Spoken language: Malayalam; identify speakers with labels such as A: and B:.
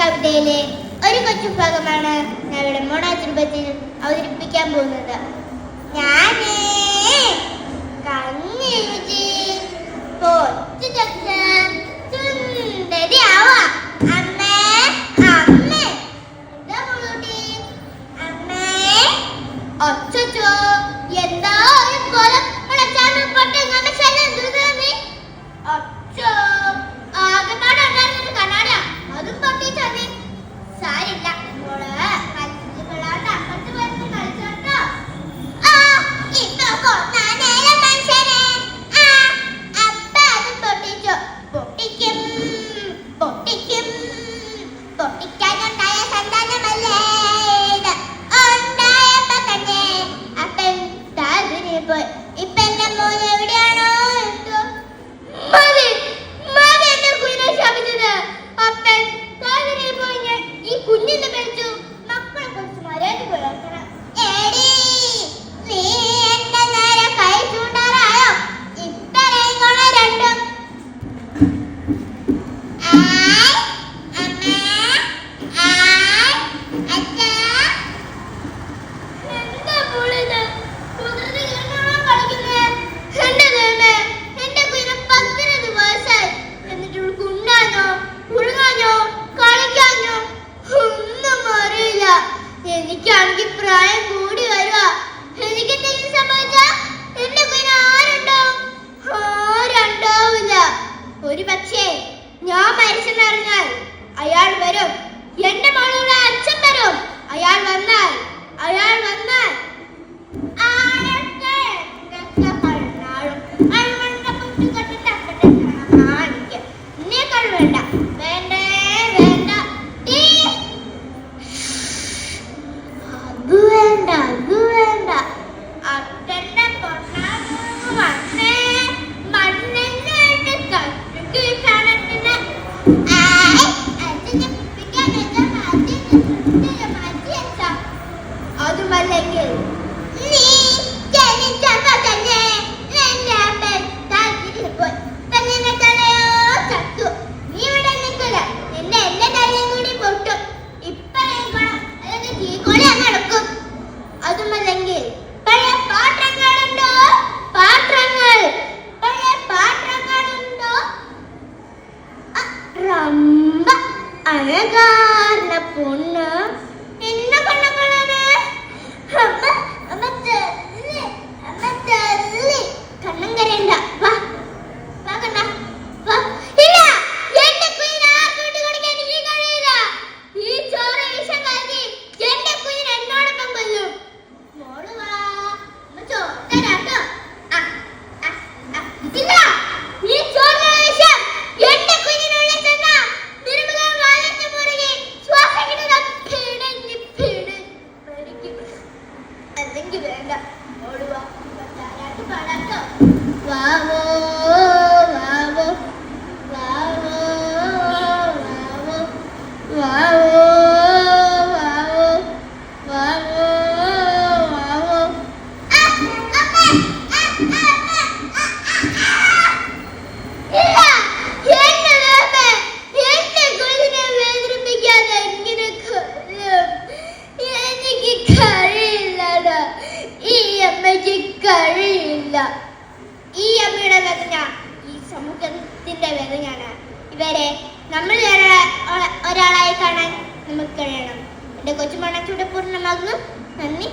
A: കവിതയിലെ ഒരു കൊച്ചു ഭാഗമാണ് ഞാൻ ഇവിടെ മോണാതിരുപത്തിൽ അവതരിപ്പിക്കാൻ പോകുന്നത്. ഞാനേ കണ്ണി പോയി Còn എന്റെ മകളുടെ അച്ഛൻ വരും. അയാൾ വന്നാൽ അയാൾ വന്നാൽ. ആഴത്തെ പണ്ണാളും அழகான பொண்ணு. എന്തെങ്കിലും വേണ്ട. ഓടുവാ. പാടാട്ടോ വാവോ. ഈ അമ്മയുടെ വേദന ഈ സമൂഹത്തിന്റെ വേദനയാണ്. ഇവരെ നമ്മൾ ഒരാളായി കാണാൻ നമുക്ക് കഴിയണം. എന്റെ കൊച്ചു കൊച്ചുമണച്ചൂടെ പൂർണമാകുന്നു. നന്ദി.